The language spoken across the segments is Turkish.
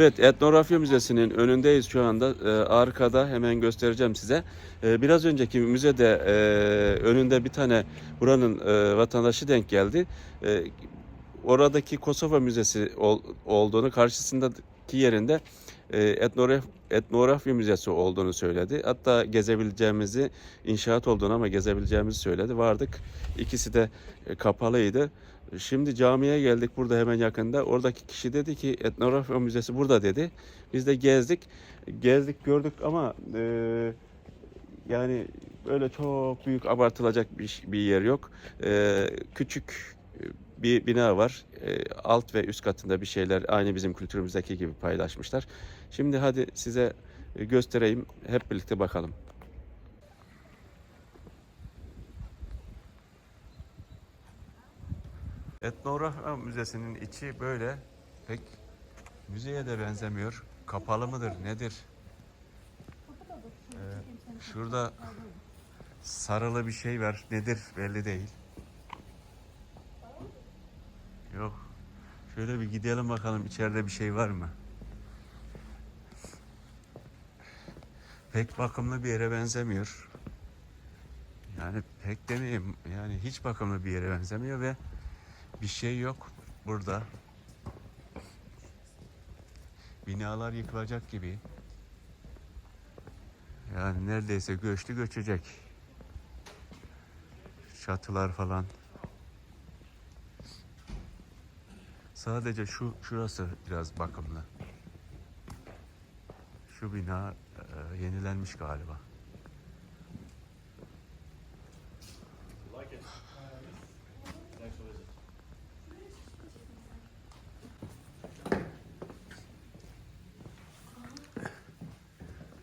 Evet, Etnografya Müzesi'nin önündeyiz şu anda. Ee, arkada hemen göstereceğim size. Ee, biraz önceki müzede e, önünde bir tane buranın e, vatandaşı denk geldi. E, oradaki Kosova Müzesi ol- olduğunu, karşısındaki yerinde etnograf, etnografya müzesi olduğunu söyledi. Hatta gezebileceğimizi, inşaat olduğunu ama gezebileceğimizi söyledi. Vardık. İkisi de e, kapalıydı. Şimdi camiye geldik burada hemen yakında. Oradaki kişi dedi ki etnografya müzesi burada dedi. Biz de gezdik. Gezdik gördük ama e, yani böyle çok büyük abartılacak bir, bir yer yok. E, küçük bir bina var. E, alt ve üst katında bir şeyler aynı bizim kültürümüzdeki gibi paylaşmışlar. Şimdi hadi size göstereyim. Hep birlikte bakalım. Etnografya Müzesi'nin içi böyle pek müzeye de benzemiyor. Kapalı mıdır nedir? Ee, şurada sarılı bir şey var. Nedir belli değil. Yok. Şöyle bir gidelim bakalım içeride bir şey var mı? Pek bakımlı bir yere benzemiyor. Yani pek demeyeyim. Yani hiç bakımlı bir yere benzemiyor ve bir şey yok burada. Binalar yıkılacak gibi. Yani neredeyse göçtü göçecek. Çatılar falan. Sadece şu şurası biraz bakımlı. Şu bina e, yenilenmiş galiba.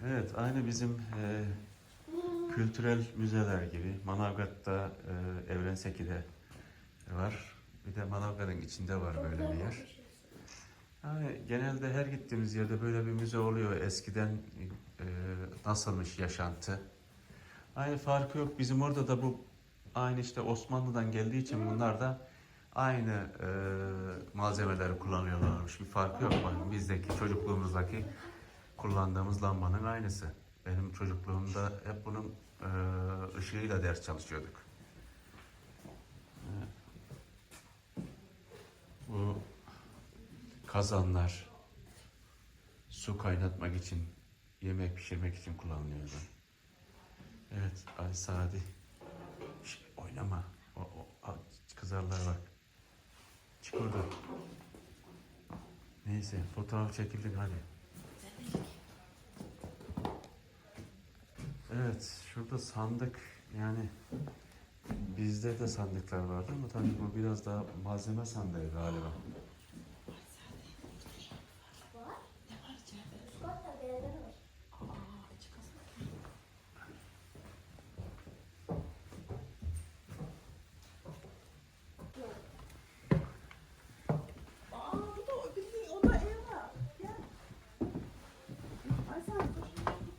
Evet, aynı bizim e, kültürel müzeler gibi. Manavgat'ta, e, Evrenseki'de var. Bir de Manavgat'ın içinde var böyle bir yer. Yani genelde her gittiğimiz yerde böyle bir müze oluyor. Eskiden e, nasılmış yaşantı. Aynı farkı yok. Bizim orada da bu aynı işte Osmanlı'dan geldiği için bunlar da aynı e, malzemeleri kullanıyorlarmış. Bir farkı yok. Bakın bizdeki çocukluğumuzdaki kullandığımız lambanın aynısı. Benim çocukluğumda hep bunun e, ışığıyla ders çalışıyorduk. Bu kazanlar su kaynatmak için, yemek pişirmek için kullanılıyordu. Evet, Ali Sadi. Şş, oynama. O, o, kızarlar bak. Çık oradan. Neyse, fotoğraf çekildik hadi. Evet, şurada sandık yani bizde de sandıklar vardı ama tabii bu biraz daha malzeme sandığı galiba. Aa, bu da bildiğin o da ev var. Gel. Ay sen dur.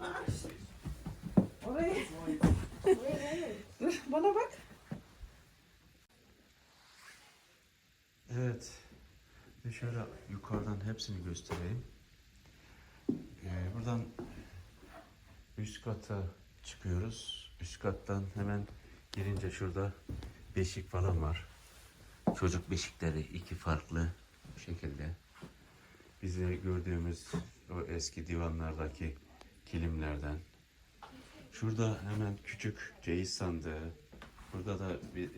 Aa, işte. Oraya. Dur bana bak. Evet. Bir şöyle yukarıdan hepsini göstereyim. Ee, buradan üst kata çıkıyoruz. Üst kattan hemen girince şurada beşik falan var. Çocuk beşikleri iki farklı şekilde. Bize gördüğümüz o eski divanlardaki kilimlerden. Şurada hemen küçük ceyiz sandığı. Burada da bir,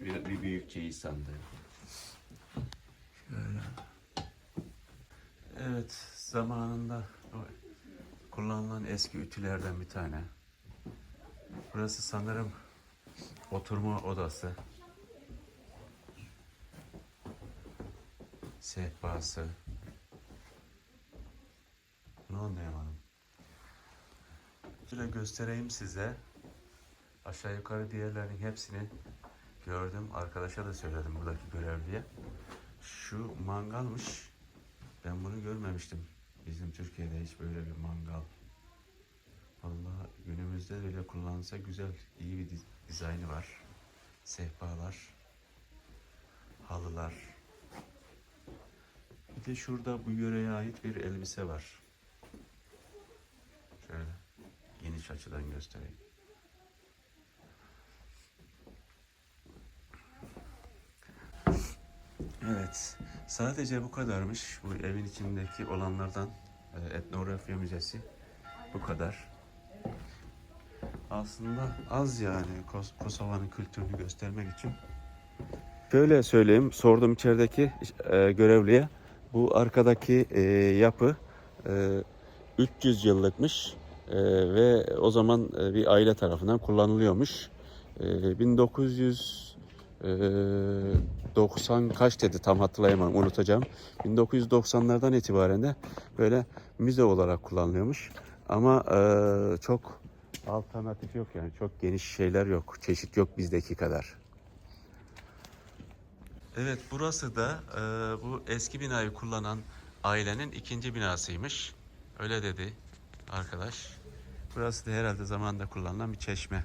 bir, bir büyük ceyiz sandığı. Şöyle. Evet, zamanında kullanılan eski ütülerden bir tane. Burası sanırım oturma odası. Sehpası. Bunu anlayamadım. Şöyle göstereyim size. Aşağı yukarı diğerlerinin hepsini gördüm. Arkadaşa da söyledim buradaki görevliye. Şu mangalmış. Ben bunu görmemiştim. Bizim Türkiye'de hiç böyle bir mangal. Vallahi günümüzde bile kullanılsa güzel, iyi bir diz- dizaynı var. Sehpalar, halılar. Bir de şurada bu yöreye ait bir elbise var. Şöyle geniş açıdan göstereyim. Evet, sadece bu kadarmış. Bu evin içindeki olanlardan e, etnografya müzesi bu kadar. Aslında az yani Kos- Kosova'nın kültürünü göstermek için. Şöyle söyleyeyim, sordum içerideki e, görevliye. Bu arkadaki e, yapı e, 300 yıllıkmış e, ve o zaman e, bir aile tarafından kullanılıyormuş. E, 1900 e, 90 kaç dedi tam hatırlayamam unutacağım. 1990'lardan itibaren de böyle müze olarak kullanılıyormuş. Ama e, çok alternatif yok yani çok geniş şeyler yok. Çeşit yok bizdeki kadar. Evet burası da e, bu eski binayı kullanan ailenin ikinci binasıymış. Öyle dedi arkadaş. Burası da herhalde zamanında kullanılan bir çeşme.